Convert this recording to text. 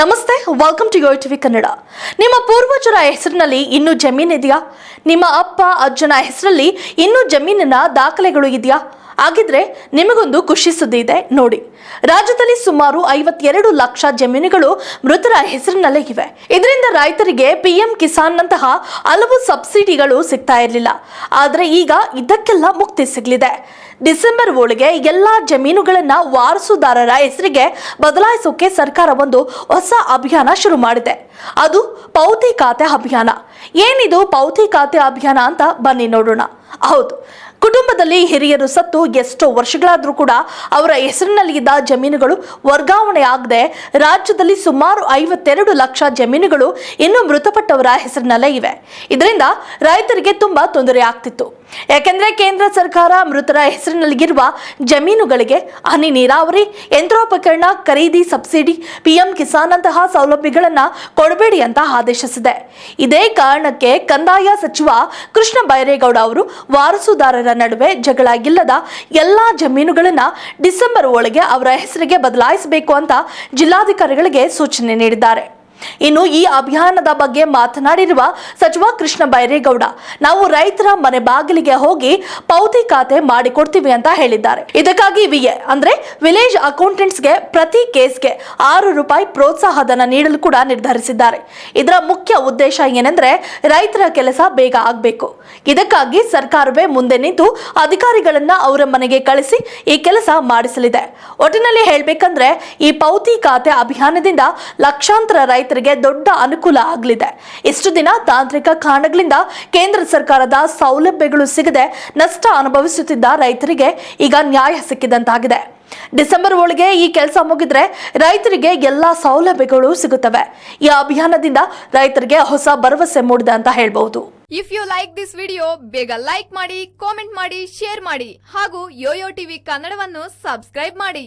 ನಮಸ್ತೆ welcome to your TV Kannada ನಿಮ್ಮ ಪೂರ್ವಜರ ಹೆಸರಿನಲ್ಲಿ ಇನ್ನೂ ಜಮೀನಿದೆಯಾ? ನಿಮ್ಮ ಅಪ್ಪ, ಅಜ್ಜನ ಹೆಸರಲ್ಲಿ ಇನ್ನೂ ಜಮೀನಿನ ದಾಖಲೆಗಳು ಇದೆಯಾ? ಹಾಗಿದ್ರೆ ನಿಮಗೊಂದು ಖುಷಿ ಸುದ್ದಿ ಇದೆ. ನೋಡಿ, ರಾಜ್ಯದಲ್ಲಿ ಸುಮಾರು ಐವತ್ತೆರಡು ಲಕ್ಷ ಜಮೀನುಗಳು ಮೃತರ ಹೆಸರಿನಲ್ಲೇ ಇವೆ. ಇದರಿಂದ ರೈತರಿಗೆ ಪಿಎಂ ಕಿಸಾನ್ ನಂತಹ ಹಲವು ಸಬ್ಸಿಡಿಗಳು ಸಿಗ್ತಾ ಇರಲಿಲ್ಲ. ಆದರೆ ಈಗ ಇದಕ್ಕೆಲ್ಲ ಮುಕ್ತಿ ಸಿಗಲಿದೆ. ಡಿಸೆಂಬರ್ ಒಳಗೆ ಎಲ್ಲಾ ಜಮೀನುಗಳನ್ನ ವಾರಸುದಾರರ ಹೆಸರಿಗೆ ಬದಲಾಯಿಸೋಕೆ ಸರ್ಕಾರ ಒಂದು ಹೊಸ ಅಭಿಯಾನ ಶುರು ಮಾಡಿದೆ. ಅದು ಪೌತಿ ಖಾತೆ ಅಭಿಯಾನ. ಏನಿದು ಪೌತಿ ಖಾತೆ ಅಭಿಯಾನ ಅಂತ ಬನ್ನಿ ನೋಡೋಣ. ಹೌದು. ಕುಟುಂಬದಲ್ಲಿ ಹಿರಿಯರು ಸತ್ತು ಎಷ್ಟೋ ವರ್ಷಗಳಾದರೂ ಕೂಡ ಅವರ ಹೆಸರಿನಲ್ಲಿ ಇದ್ದ ಜಮೀನುಗಳು ವರ್ಗಾವಣೆ ಆಗದೆ ರಾಜ್ಯದಲ್ಲಿ ಸುಮಾರು ಐವತ್ತೆರಡು ಲಕ್ಷ ಜಮೀನುಗಳು ಇನ್ನು ಮೃತಪಟ್ಟವರ ಹೆಸರಿನಲ್ಲೇ ಇವೆ. ಇದರಿಂದ ರೈತರಿಗೆ ತುಂಬಾ ತೊಂದರೆ ಆಗ್ತಿತ್ತು. ಯಾಕೆಂದ್ರೆ ಕೇಂದ್ರ ಸರ್ಕಾರ ಮೃತರ ಹೆಸರಿನಲ್ಲಿರುವ ಜಮೀನುಗಳಿಗೆ ಹನಿ ನೀರಾವರಿ, ಯಂತ್ರೋಪಕರಣ, ಖರೀದಿ ಸಬ್ಸಿಡಿ, ಪಿಎಂ ಕಿಸಾನ್ ಅಂತಹ ಸೌಲಭ್ಯಗಳನ್ನ ಕೊಡಬೇಡಿ ಅಂತ ಆದೇಶಿಸಿದೆ. ಇದೇ ಕಾರಣಕ್ಕೆ ಕಂದಾಯ ಸಚಿವ ಕೃಷ್ಣ ಬೈರೇಗೌಡ ಅವರು ವಾರಸುದಾರರ ನಡುವೆ ಜಗಳಾಗಿಲ್ಲದ ಎಲ್ಲಾ ಜಮೀನುಗಳನ್ನ ಡಿಸೆಂಬರ್ ಒಳಗೆ ಅವರ ಹೆಸರಿಗೆ ಬದಲಾಯಿಸಬೇಕು ಅಂತ ಜಿಲ್ಲಾಧಿಕಾರಿಗಳಿಗೆ ಸೂಚನೆ ನೀಡಿದ್ದಾರೆ. ಇನ್ನು ಈ ಅಭಿಯಾನದ ಬಗ್ಗೆ ಮಾತನಾಡಿರುವ ಸಚಿವ ಕೃಷ್ಣ ಬೈರೇಗೌಡ, ನಾವು ರೈತರ ಮನೆ ಬಾಗಿಲಿಗೆ ಹೋಗಿ ಪೌತಿ ಖಾತೆ ಮಾಡಿಕೊಡ್ತೀವಿ ಅಂತ ಹೇಳಿದ್ದಾರೆ. ಇದಕ್ಕಾಗಿ ವಿಎ ಅಂದ್ರೆ ವಿಲೇಜ್ ಅಕೌಂಟೆಂಟ್ಸ್ಗೆ ಪ್ರತಿ ಕೇಸ್ಗೆ ಆರು ರೂಪಾಯಿ ಪ್ರೋತ್ಸಾಹಧನ ನೀಡಲು ಕೂಡ ನಿರ್ಧರಿಸಿದ್ದಾರೆ. ಇದರ ಮುಖ್ಯ ಉದ್ದೇಶ ಏನೆಂದ್ರೆ ರೈತರ ಕೆಲಸ ಬೇಗ ಆಗಬೇಕು. ಇದಕ್ಕಾಗಿ ಸರ್ಕಾರವೇ ಮುಂದೆ ನಿಂತು ಅಧಿಕಾರಿಗಳನ್ನ ಅವರ ಮನೆಗೆ ಕಳಿಸಿ ಈ ಕೆಲಸ ಮಾಡಿಸಲಿದೆ. ಒಟ್ಟಿನಲ್ಲಿ ಹೇಳಬೇಕಂದ್ರೆ ಈ ಪೌತಿ ಖಾತೆ ಅಭಿಯಾನದಿಂದ ಲಕ್ಷಾಂತರ ರೈತರಿಗೆ ದೊಡ್ಡ ಅನುಕೂಲ ಆಗಲಿದೆ. ಇಷ್ಟು ದಿನ ತಾಂತ್ರಿಕ ಕಾರಣಗಳಿಂದ ಕೇಂದ್ರ ಸರ್ಕಾರದ ಸೌಲಭ್ಯಗಳು ಸಿಗದೆ ನಷ್ಟ ಅನುಭವಿಸುತ್ತಿದ್ದ ರೈತರಿಗೆ ಈಗ ನ್ಯಾಯ ಸಿಕ್ಕಿದಂತಾಗಿದೆ. ಡಿಸೆಂಬರ್ ಒಳಗೆ ಈ ಕೆಲಸ ಮುಗಿದ್ರೆ ರೈತರಿಗೆ ಎಲ್ಲಾ ಸೌಲಭ್ಯಗಳು ಸಿಗುತ್ತವೆ. ಈ ಅಭಿಯಾನದಿಂದ ರೈತರಿಗೆ ಹೊಸ ಭರವಸೆ ಮೂಡಿದೆ ಅಂತ ಹೇಳ್ಬಹುದು. If you like this video ಬೇಗ ಲೈಕ್ ಮಾಡಿ ಕಾಮೆಂಟ್ ಮಾಡಿ ಶೇರ್ ಮಾಡಿ ಹಾಗೂ ಯೋಯೋ ಟಿವಿ ಕನ್ನಡವನ್ನು ಸಬ್ಸ್ಕ್ರೈಬ್ ಮಾಡಿ.